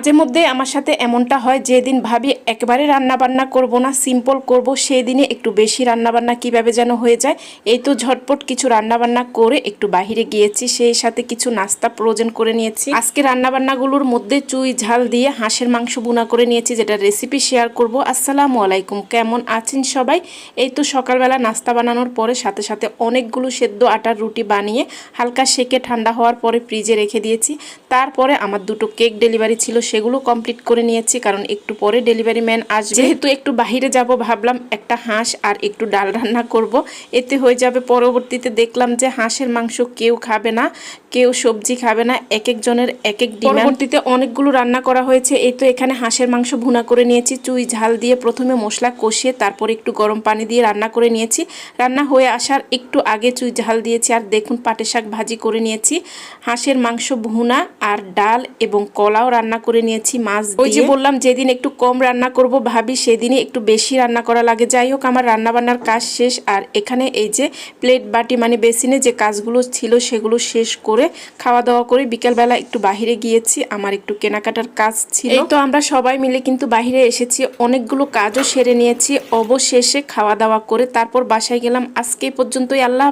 মাঝে মধ্যে আমার সাথে এমনটা হয়, যেদিন ভাবি একবারে রান্না বান্না করব না সিম্পল করব সেই দিনে একটু বেশি রান্না বান্না কীভাবে যেন হয়ে যায়। এই তো ঝটপট কিছু রান্না বান্না করে একটু বাহিরে গিয়েছি, সেই সাথে কিছু নাস্তা প্রয়োজন করে নিয়েছি। আজকে রান্না বান্নাগুলোর মধ্যে চুই ঝাল দিয়ে হাঁসের মাংস বুনা করে নিয়েছি যেটা রেসিপি শেয়ার করব। আসসালামু আলাইকুম, কেমন আছেন সবাই? এই তো সকালবেলা নাস্তা বানানোর পরে সাথে সাথে অনেকগুলো সেদ্ধ আটার রুটি বানিয়ে হালকা সেকে ঠান্ডা হওয়ার পরে ফ্রিজে রেখে দিয়েছি। তারপরে আমার দুটো কেক ডেলিভারি ছিল সেগুলো কমপ্লিট করে নিয়েছি, কারণ একটু পরে ডেলিভারি ম্যান আসবে। যেহেতু একটু বাহিরে যাব, ভাবলাম একটা হাঁস আর একটু ডাল রান্না করব। এতে হয়ে যাবে, পরবর্তীতে দেখলাম যে হাঁসের মাংস কেউ খাবে না। কেউ সবজি খাবে না এক একজনের এক এক পরবর্তীতে অনেকগুলো রান্না করা হয়েছে এই তো এখানে হাঁসের মাংস ভুনা করে নিয়েছি চুই ঝাল দিয়ে প্রথমে মশলা কষিয়ে তারপর একটু গরম পানি দিয়ে রান্না করে নিয়েছি। রান্না হয়ে আসার একটু আগে চুই ঝাল দিয়েছি আর দেখুন পাটে শাক ভাজি করে নিয়েছি। হাঁসের মাংস ভুনা আর ডাল এবং কলাও রান্না করে নিয়েছি মাছ ওই যে বললাম যেদিন একটু কম রান্না করব ভাবি সেদিনই একটু বেশি রান্না করা লাগে। যাই হোক আমার রান্না বান্নার কাজ শেষ আর এখানে এই যে প্লেট বাটি মানে বেসিনে যে কাজগুলো ছিল সেগুলো শেষ করে খাওয়া দাওয়া করে বিকেলবেলা একটু বাহিরে গিয়েছি। আমার একটু কেনাকাটার কাজ ছিল। তো আমরা সবাই মিলে কিন্তু বাহিরে এসেছি। অনেকগুলো কাজও সেরে নিয়েছি। অবশেষে খাওয়া দাওয়া করে তারপর বাসায় গেলাম। আজকে পর্যন্তই। আল্লাহ